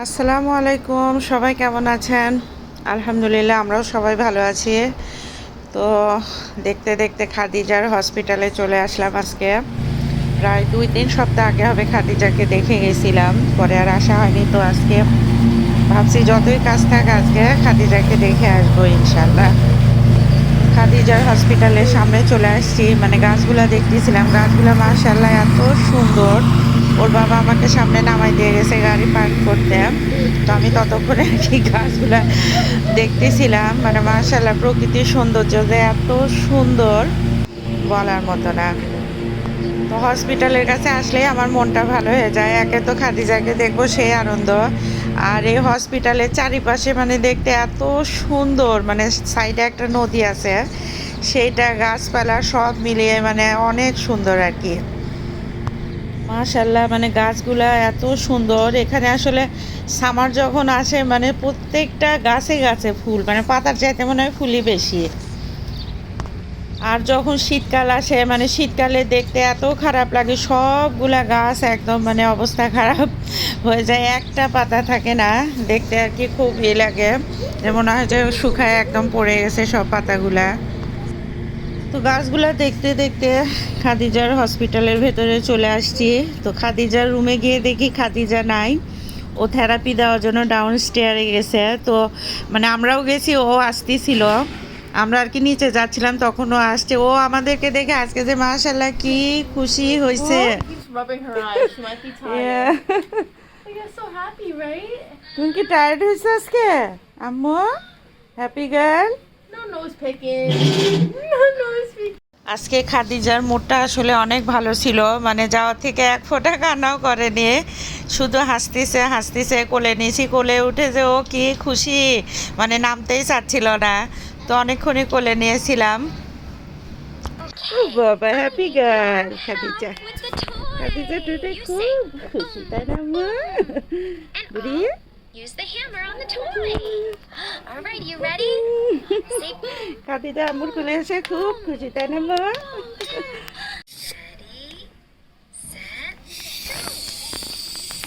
আসসালামু আলাইকুম, সবাই কেমন আছেন? আলহামদুলিল্লাহ, আমরাও সবাই ভালো আছি। তো দেখতে দেখতে খাদিজার হসপিটালে চলে আসলাম আজকে। প্রায় দুই তিন সপ্তাহ আগে হবে খাদিজাকে দেখে গেছিলাম, পরে আর আসা হয়নি, তো আজকে ভাবছি যতই কাজ থাক আজকে খাদিজাকে দেখে আসব ইনশাল্লাহ খাদিজার হসপিটালের সামনে চলে আসছি মানে গাছগুলা দেখতেছিলাম। গাছগুলো মার্শাল্লাহ এত সুন্দর। ওর বাবা আমাকে সামনে নামাই দিয়ে গেছে গাড়ি পার্ক করতে। তো আমি ততক্ষণে আর কি গাছগুলা দেখতেছিলাম। মানে মার্শাল্লাহ প্রকৃতির সৌন্দর্য যে এত সুন্দর বলার মতো না। তো হসপিটালের কাছে আসলেই আমার মনটা ভালো হয়ে যায়। একে তো খাদিজাকে দেখব, সেই আনন্দ। আর এই হসপিটালের চারিপাশে মানে দেখতে এত সুন্দর মানে সাইডে একটা নদী আছে, সেইটা গাছপালা সব মিলিয়ে মানে অনেক সুন্দর আর কি। মাশাল্লাহ মানে গাছগুলা এত সুন্দর। এখানে আসলে সামার যখন আসে মানে প্রত্যেকটা গাছে গাছে ফুল মানে পাতার চাইতে মনে হয় ফুলই বেশি। আর যখন শীতকাল আসে মানে শীতকালে দেখতে এত খারাপ লাগে, সবগুলা গাছ একদম মানে অবস্থা খারাপ হয়ে যায়, একটা পাতা থাকে না, দেখতে আর কি খুব ইয়ে লাগে। যেমন হয় যে শুকায় একদম পড়ে গেছে সব পাতাগুলা। তো গাছগুলা দেখতে দেখতে খাদিজার হসপিটালের ভেতরে চলে আসছি। তো খাদিজার রুমে গিয়ে দেখি খাদিজা নাই। ও থেরাপি দেওয়ার জন্য ডাউন স্টেয়ারে গেছে। তো মানে আমরাও গেছি ও আসতেছিল। আমরা আর কি নিচে যাচ্ছিলাম তখন ও আসছে। ও আমাদেরকে দেখে আজকে যে মাশাল্লাহ কি খুশি হয়েছে? তুমি কি টায়ার্ড হয়েছে আজকে? আম্মু? হ্যাপি গার্ল আজকে খাদিজার মুডটা আসলে অনেক ভালো ছিল মানে যাওয়ার থেকে এক ফোঁটা কান্নাও করেনি শুধু হাসতেছে হাসতেছে কোলে নিয়েছি কোলে উঠে যে ও কি খুশি মানে নামতেই চাচ্ছিল না। তো অনেকক্ষণই কোলে নিয়েছিলাম। বাবা হ্যাপি গার্ল খাদিজা। খাদিজা টুটে খুব খুশি তাই না মা? বুড়ি? Use the hammer on the toy. All right, you ready? Khadija আম্মুর কোলে এসে খুব খুশি, তাই না মা.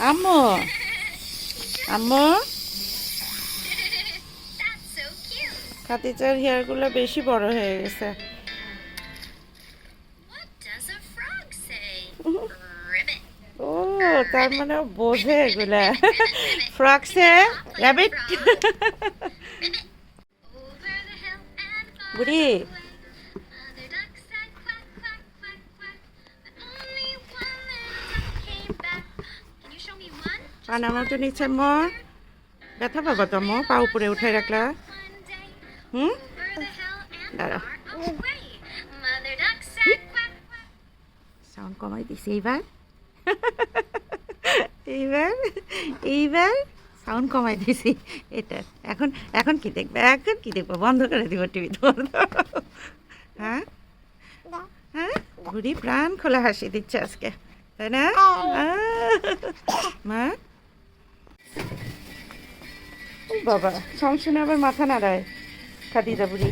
আম্মু আম্মু. খাদিজার হেয়ারগুলো বেশি বড় হয়ে গেছে. ও, তার মানে বোঝে এগুলা ফ্রকসে র্যাবিট পান আমার তো নিচ্ছে মো ব্যথা পাবা তো মো পা উপরে উঠে রাখলা হুম. সাউন্ড কমাই দিছি এইবার এইবার এইবার সাউন্ড কমাই দিয়েছি এটা, এখন এখন কি দেখবে? এখন কি দেখব? বন্ধ করে দিব টিভি হ্যাঁ? হ্যাঁ? ঘুরি প্রাণ খোলা হাসি দিচ্ছে আজকে। তাই না? মা? বাবা সংসনে আবার মাথা নাড়ায় খাদিজা বুড়ি।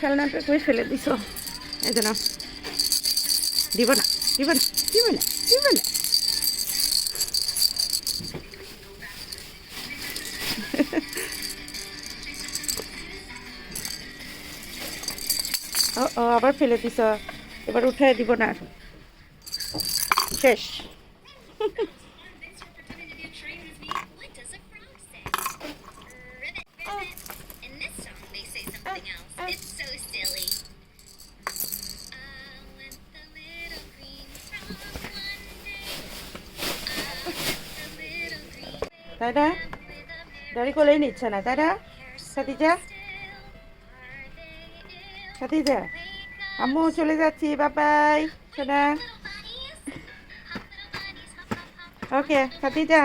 খেলনাটা কই ফেলে দিছ। এই যে না দিব না দিব না দিব না দিব না। আবার ফেলে দিছ। এবার উঠে দিব না। শেষ। তাই না দাড়ি নিচ্ছে না তাই না খাদিজা খাদিজা আম্মু, চলে যাচ্ছি বাবাই সোনা। ওকে খাদিজা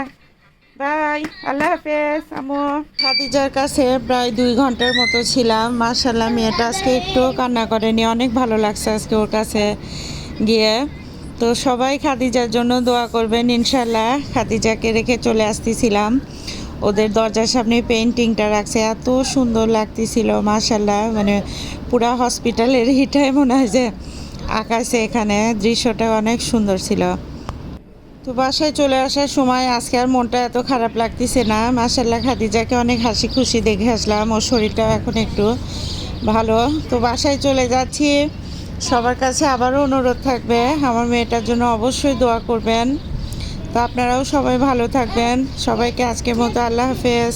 বাই, আল্লাহ হাফেজ, আম্মু। খাদিজার কাছে প্রায় দুই ঘণ্টার মতো ছিলাম। মার্শাল্লাহ মেয়েটা আজকে একটু কান্না করেনি। অনেক ভালো লাগছে আজকে ওর কাছে গিয়ে। তো সবাই খাদিজার জন্য দোয়া করবেন ইনশাল্লাহ খাদিজাকে রেখে চলে আসতেছিলাম। ওদের দরজার সামনে পেন্টিংটা রাখছে। এত সুন্দর লাগতেছিল মাশাল্লাহ মানে পুরা হসপিটালের হিটাই মনে হয় যে আকাশে এখানে দৃশ্যটা অনেক সুন্দর ছিল। তো বাসায় চলে আসার সময় আজকে আর মনটা এত খারাপ লাগতেছে না। মাসাল্লাহ খাদিজাকে অনেক হাসি খুশি দেখে আসলাম। ওর শরীরটাও এখন একটু ভালো। তো বাসায় চলে যাচ্ছি। সবার কাছে আবারও অনুরোধ থাকবে, আমার মেয়েটার জন্য অবশ্যই দোয়া করবেন। তো আপনারাও সবাই ভালো থাকবেন। সবাইকে আজকের মতো আল্লাহ হাফেজ।